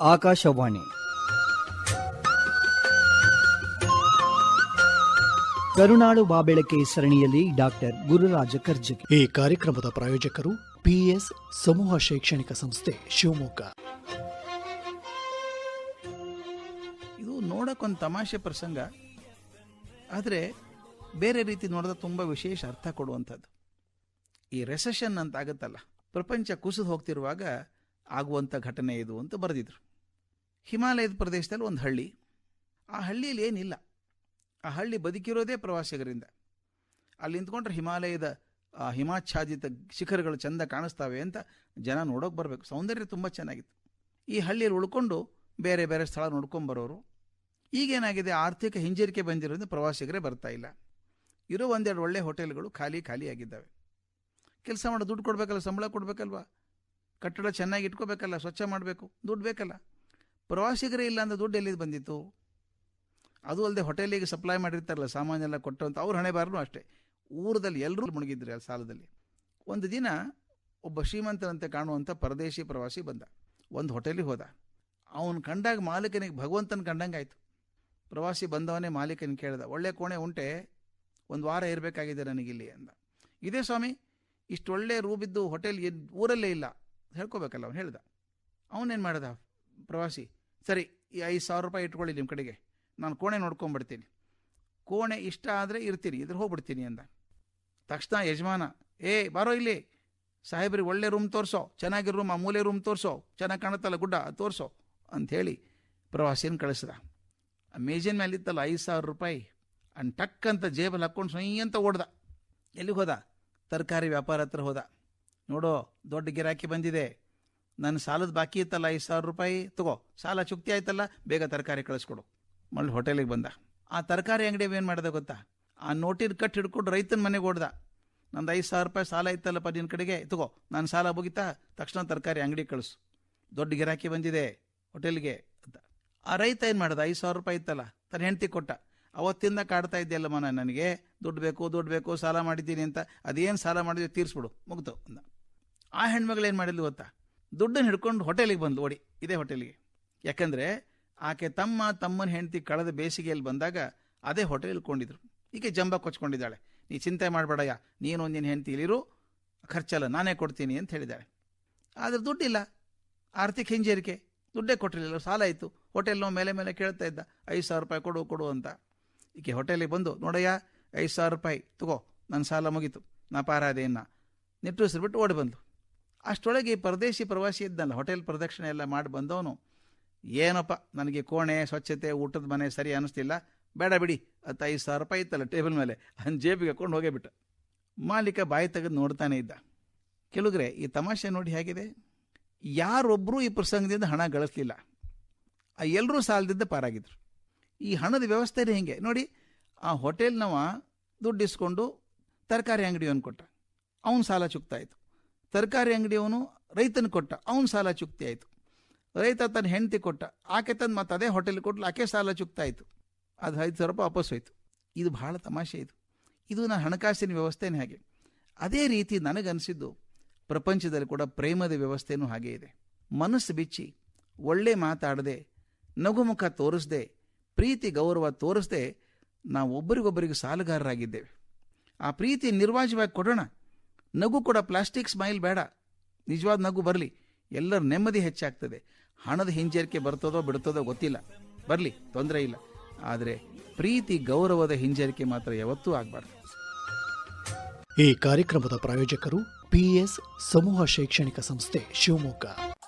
ಆಕಾಶವಾಣಿ. ಕರುನಾಡು ಬಾಬೆಳಕೆ ಸರಣಿಯಲ್ಲಿ ಡಾಕ್ಟರ್ ಗುರುರಾಜ ಕರ್ಜಗಿ ಈ ಕಾರ್ಯಕ್ರಮದ ಪ್ರಾಯೋಜಕರು ಪಿಎಸ್ ಸಮೂಹ ಶೈಕ್ಷಣಿಕ ಸಂಸ್ಥೆ ಶಿವಮೊಗ್ಗ. ಇದು ನೋಡಕ್ಕೊಂದು ತಮಾಷೆ ಪ್ರಸಂಗ. ಆದರೆ ಬೇರೆ ರೀತಿ ನೋಡಿದ್ರೆ ತುಂಬ ವಿಶೇಷ ಅರ್ಥ ಕೊಡುವಂಥದ್ದು. ಈ ರೆಸೆಷನ್ ಅಂತ ಆಗುತ್ತಲ್ಲ ಪ್ರಪಂಚ ಕುಸಿದು ಹೋಗ್ತಿರುವಾಗ ಆಗುವಂಥ ಘಟನೆ ಇದು ಅಂತ ಬರೆದಿದ್ರು. ಹಿಮಾಲಯದ ಪ್ರದೇಶದಲ್ಲಿ ಒಂದು ಹಳ್ಳಿ. ಆ ಹಳ್ಳಿಯಲ್ಲಿ ಏನಿಲ್ಲ. ಆ ಹಳ್ಳಿ ಬದುಕಿರೋದೇ ಪ್ರವಾಸಿಗರಿಂದ. ಅಲ್ಲಿ ನಿಂತ್ಕೊಂಡ್ರೆ ಹಿಮಾಲಯದ ಹಿಮಾಚ್ಛಾದಿತ ಶಿಖರಗಳು ಚೆಂದ ಕಾಣಿಸ್ತಾವೆ ಅಂತ ಜನ ನೋಡೋಕೆ ಬರಬೇಕು. ಸೌಂದರ್ಯ ತುಂಬ ಚೆನ್ನಾಗಿತ್ತು. ಈ ಹಳ್ಳಿಯಲ್ಲಿ ಉಳ್ಕೊಂಡು ಬೇರೆ ಬೇರೆ ಸ್ಥಳ ನೋಡ್ಕೊಂಡು ಬರೋರು. ಈಗೇನಾಗಿದೆ? ಆರ್ಥಿಕ ಹಿಂಜರಿಕೆ ಬಂದಿರೋದ್ರಿಂದ ಪ್ರವಾಸಿಗರೇ ಬರ್ತಾ ಇಲ್ಲ. ಇರೋ ಒಂದೆರಡು ಒಳ್ಳೆ ಹೋಟೆಲ್ಗಳು ಖಾಲಿ ಖಾಲಿ ಆಗಿದ್ದಾವೆ. ಕೆಲಸ ಮಾಡೋ, ದುಡ್ಡು ಕೊಡಬೇಕಲ್ಲ, ಸಂಬಳ ಕೊಡಬೇಕಲ್ವಾ? ಕಟ್ಟಡ ಚೆನ್ನಾಗಿ ಇಟ್ಕೋಬೇಕಲ್ಲ, ಸ್ವಚ್ಛ ಮಾಡಬೇಕು, ದುಡ್ಡು ಬೇಕಲ್ಲ. ಪ್ರವಾಸಿಗರೇ ಇಲ್ಲ ಅಂದ್ರೆ ದುಡ್ಡು ಎಲ್ಲಿದ್ದು ಬಂದಿತ್ತು? ಅದು ಅಲ್ಲದೆ ಹೋಟೆಲಿಗೆ ಸಪ್ಲೈ ಮಾಡಿರ್ತಾರಲ್ಲ, ಸಾಮಾನೆಲ್ಲ ಕೊಟ್ಟು ಅಂತ, ಅವ್ರ ಹಣೆ ಬಾರನು ಅಷ್ಟೇ. ಊರದಲ್ಲಿ ಎಲ್ಲರೂ ಮುಳುಗಿದ್ರು ಆ ಸಾಲದಲ್ಲಿ. ಒಂದು ದಿನ ಒಬ್ಬ ಶ್ರೀಮಂತನಂತೆ ಕಾಣುವಂಥ ಪರದೇಶಿ ಪ್ರವಾಸಿ ಬಂದ. ಒಂದು ಹೋಟೆಲಿಗೆ ಹೋದ. ಅವನು ಕಂಡಾಗ ಮಾಲೀಕನಿಗೆ ಭಗವಂತನ ಕಂಡಂಗೆ ಆಯಿತು. ಪ್ರವಾಸಿ ಬಂದವನೇ ಮಾಲೀಕನ ಕೇಳ್ದ, ಒಳ್ಳೆ ಕೋಣೆ ಉಂಟೆ, ಒಂದು ವಾರ ಇರಬೇಕಾಗಿದೆ ನನಗಿಲ್ಲಿ ಅಂದ. ಇದೇ ಸ್ವಾಮಿ ಇಷ್ಟು ಒಳ್ಳೆ ರೂಬಿದ್ದು ಹೋಟೆಲ್ ಊರಲ್ಲೇ ಇಲ್ಲ. ಹೇಳ್ಕೊಬೇಕಲ್ಲ ಅವನು ಹೇಳ್ದ. ಅವನೇನು ಮಾಡ್ದ? ಪ್ರವಾಸಿ, ಸರಿ, ಈ ಐದು ಸಾವಿರ ರೂಪಾಯಿ ಇಟ್ಕೊಳ್ಳಿ ನಿಮ್ಮ ಕಡೆಗೆ. ನಾನು ಕೋಣೆ ನೋಡ್ಕೊಂಡ್ಬಿಡ್ತೀನಿ. ಕೋಣೆ ಇಷ್ಟ ಆದರೆ ಇರ್ತೀನಿ, ಇದ್ರ ಹೋಗ್ಬಿಡ್ತೀನಿ ಅಂದ. ತಕ್ಷಣ ಯಜಮಾನ, ಏ, ಬಾರೋ ಇಲ್ಲಿ. ಸಾಹೇಬ್ರಿಗೆ ಒಳ್ಳೆ ರೂಮ್ ತೋರಿಸೋ. ಚೆನ್ನಾಗಿರೋ ರೂಮ್ ಆ ರೂಮ್ ತೋರಿಸೋ. ಚೆನ್ನಾಗಿ ಕಾಣುತ್ತಲ್ಲ ಗುಡ್ಡ ತೋರಿಸೋ ಅಂಥೇಳಿ ಪ್ರವಾಸಿನ ಕಳಿಸ್ದ. ಆ ಮೇಜಿನ ಮೇಲೆ ಇತ್ತಲ್ಲ ಐದು ಸಾವಿರ ರೂಪಾಯಿ. ಅನ್ ಟಕ್ ಅಂತ ಜೇಬಲ್ಲಿ ಹಾಕ್ಕೊಂಡು ಸೊಯ್ ಅಂತ ಓಡ್ದ. ಎಲ್ಲಿಗೆ ಹೋದ? ತರಕಾರಿ ವ್ಯಾಪಾರ ಹತ್ರ ಹೋದ. ನೋಡೋ, ದೊಡ್ಡ ಗಿರಾಕಿ ಬಂದಿದೆ. ನನ್ನ ಸಾಲದ ಬಾಕಿ ಇತ್ತಲ್ಲ, ಐದು ಸಾವಿರ ರೂಪಾಯಿ? ತಗೋ, ಸಾಲ ಚುಕ್ತಿ ಆಯ್ತಲ್ಲ, ಬೇಗ ತರಕಾರಿ ಕಳಿಸ್ಕೊಡು. ಮಳ್ಳಿ ಹೋಟೆಲಿಗೆ ಬಂದ. ಆ ತರಕಾರಿ ಅಂಗಡಿ ಏನು ಮಾಡ್ದೆ ಗೊತ್ತಾ? ಆ ನೋಟಿನ ಕಟ್ ಹಿಡ್ಕೊಂಡು ರೈತನ ಮನೆಗೆ ಓಡ್ದ. ನಂದು ಐದು ಸಾವಿರ ರೂಪಾಯಿ ಸಾಲ ಇತ್ತಲ್ಲಪ್ಪ ನಿನ್ನ ಕಡೆಗೆ? ತಗೋ, ನಾನು ಸಾಲ ಮುಗಿತಾ? ತಕ್ಷಣ ತರಕಾರಿ ಅಂಗಡಿ ಕಳಿಸು. ದೊಡ್ಡ ಗಿರಾಕಿ ಬಂದಿದೆ ಹೋಟೆಲ್ಗೆ ಅಂತ. ಆ ರೈತ ಏನು ಮಾಡ್ದ? ಐದು ಸಾವಿರ ರೂಪಾಯಿ ಇತ್ತಲ್ಲ ತನ್ನ ಹೆಂಡತಿ ಕೊಟ್ಟ. ಅವತ್ತಿಂದ ಕಾಡ್ತಾ ಇದ್ದೆಲ್ಲಮ್ಮ ನಾನು ನನಗೆ? ದುಡ್ಡು ಬೇಕು ದುಡ್ಡು ಬೇಕು, ಸಾಲ ಮಾಡಿದ್ದೀನಿ ಅಂತ. ಅದೇನು ಸಾಲ ಮಾಡಿದ್ವಿ ತೀರಿಸ್ಬಿಡು, ಮುಗ್ದು, ಅಂದ. ಆ ಹೆಣ್ಮಗಳು ಏನು ಮಾಡಿದ್ಲು ಗೊತ್ತಾ? ದುಡ್ಡನ್ನು ಹಿಡ್ಕೊಂಡು ಹೋಟೆಲಿಗೆ ಬಂದು ಓಡಿ, ಇದೇ ಹೋಟೆಲಿಗೆ. ಯಾಕಂದರೆ ಆಕೆ ತಮ್ಮ ತಮ್ಮನ ಹೆಂಡತಿ ಕಳೆದ ಬೇಸಿಗೆಯಲ್ಲಿ ಬಂದಾಗ ಅದೇ ಹೋಟೆಲ್ ಇಳ್ಕೊಂಡಿದ್ರು ಈಕೆ ಜಂಬ ಕೊಚ್ಕೊಂಡಿದ್ದಾಳೆ. ನೀ ಚಿಂತೆ ಮಾಡಬೇಡಯ್ಯ, ನೀನು ನಿನ್ನ ಹೆಂಡತಿ ಇಲ್ಲಿರು ಖರ್ಚಲ್ಲ ನಾನೇ ಕೊಡ್ತೀನಿ ಅಂತ ಹೇಳಿದ್ದಾಳೆ. ಆದರೆ ದುಡ್ಡಿಲ್ಲ. ಆರ್ಥಿಕ ಹಿಂಜರಿಕೆ. ದುಡ್ಡೇ ಕೊಟ್ಟಿರಲಿಲ್ಲ ಸಾಲ ಇತ್ತು ಹೋಟೆಲ್ನೋ ಮೇಲೆ ಮೇಲೆ ಕೇಳ್ತಾ ಇದ್ದ, ಐದು ಸಾವಿರ ರೂಪಾಯಿ ಕೊಡು ಕೊಡು ಅಂತ. ಈಕೆ ಹೋಟೆಲಿಗೆ ಬಂದು, ನೋಡಯ್ಯ, ಐದು ಸಾವಿರ ರೂಪಾಯಿ, ತಗೋ ನನ್ನ ಸಾಲ ಮುಗೀತು. ನಾ ಪಾರಾದೇನ ನಿಟ್ಟುಸಿರ್ಬಿಟ್ಟು ಓಡಿ ಬಂದು ಅಷ್ಟರೊಳಗೆ ಈ ಪರದೇಶಿ ಪ್ರವಾಸಿ ಇದ್ದಲ್ಲ ಹೋಟೆಲ್ ಪ್ರದಕ್ಷಿಣೆ ಎಲ್ಲ ಮಾಡಿ ಬಂದವನು. ಏನಪ್ಪ, ನನಗೆ ಕೋಣೆ, ಸ್ವಚ್ಛತೆ, ಊಟದ ಮನೆ ಸರಿ ಅನ್ನಿಸ್ತಿಲ್ಲ ಬೇಡ ಬಿಡಿ, ಹತ್ತು ಐದು ಸಾವಿರ ರೂಪಾಯಿ ಇತ್ತಲ್ಲ ಟೇಬಲ್ ಮೇಲೆ. ಅನ್ ಜೇಬಿಗೆ ಹಾಕೊಂಡು ಹೋಗೇಬಿಟ್ಟ. ಮಾಲೀಕ ಬಾಯಿ ತೆಗೆದು ನೋಡ್ತಾನೆ ಇದ್ದ. ಕೆಲವ್ರೆ ಈ ತಮಾಷೆ ನೋಡಿ ಹೇಗಿದೆ? ಯಾರೊಬ್ಬರೂ ಈ ಪ್ರಸಂಗದಿಂದ ಹಣ ಗಳಿಸ್ಲಿಲ್ಲ. ಆ ಎಲ್ಲರೂ ಸಾಲದಿಂದ ಪಾರಾಗಿದ್ರು. ಈ ಹಣದ ವ್ಯವಸ್ಥೆನೇ ಹೀಗೆ. ನೋಡಿ, ಆ ಹೋಟೆಲ್ನವ ದುಡ್ಡಿಸ್ಕೊಂಡು ತರಕಾರಿ ಅಂಗಡಿ ಕೊಟ್ಟ. ಅವನು ಸಾಲ ಚುಕ್ತಾ ಆಯಿತು ತರಕಾರಿ ಅಂಗಡಿಯವನು ರೈತನ ಕೊಟ್ಟ, ಅವನು ಸಾಲ ಚುಕ್ತಿ ಆಯಿತು. ರೈತ ತನ್ನ ಹೆಂಡತಿ ಕೊಟ್ಟ, ಆಕೆ ತಂದು ಮತ್ತು ಅದೇ ಹೋಟೆಲ್ ಕೊಟ್ಟಲು ಆಕೆ ಸಾಲ ಚುಕ್ತಾಯಿತು ಅದು ಐದು ಸಾವಿರ ರೂಪಾಯಿ ವಾಪಸ್ ಹೋಯಿತು. ಇದು ಬಹಳ ತಮಾಷೆ ಇದು. ಇದು ನನ್ನ ಹಣಕಾಸಿನ ವ್ಯವಸ್ಥೆನೇ ಹಾಗೆ. ಅದೇ ರೀತಿ ನನಗನ್ನಿಸಿದ್ದು ಪ್ರಪಂಚದಲ್ಲಿ ಕೂಡ ಪ್ರೇಮದ ವ್ಯವಸ್ಥೆನೂ ಹಾಗೆ ಇದೆ. ಮನಸ್ಸು ಬಿಚ್ಚಿ, ಒಳ್ಳೆ ಮಾತಾಡದೆ ನಗುಮುಖ ತೋರಿಸದೆ, ಪ್ರೀತಿ, ಗೌರವ ತೋರಿಸದೆ ನಾವು ಒಬ್ಬರಿಗೊಬ್ಬರಿಗೆ ಸಾಲಗಾರರಾಗಿದ್ದೇವೆ. ಆ ಪ್ರೀತಿ ನಿರ್ವಾಜವಾಗಿ ಕೊಡೋಣ. ನಗು ಕೂಡ ಪ್ಲಾಸ್ಟಿಕ್ ಸ್ಮೈಲ್ ಬೇಡ. ನಿಜವಾದ ನಗು ಬರಲಿ. ಎಲ್ಲರ ನೆಮ್ಮದಿ ಹೆಚ್ಚಾಗ್ತದೆ. ಹಣದ ಹಿಂಜರಿಕೆ ಬರ್ತದೋ ಬಿಡ್ತದೋ ಗೊತ್ತಿಲ್ಲ. ಬರಲಿ, ತೊಂದರೆ ಇಲ್ಲ. ಆದರೆ ಪ್ರೀತಿ, ಗೌರವದ ಹಿಂಜರಿಕೆ ಮಾತ್ರ ಯಾವತ್ತೂ ಆಗಬಾರ್ದು. ಈ ಕಾರ್ಯಕ್ರಮದ ಪ್ರಾಯೋಜಕರು ಪಿಎಸ್ ಸಮೂಹ ಶೈಕ್ಷಣಿಕ ಸಂಸ್ಥೆ ಶಿವಮೊಗ್ಗ.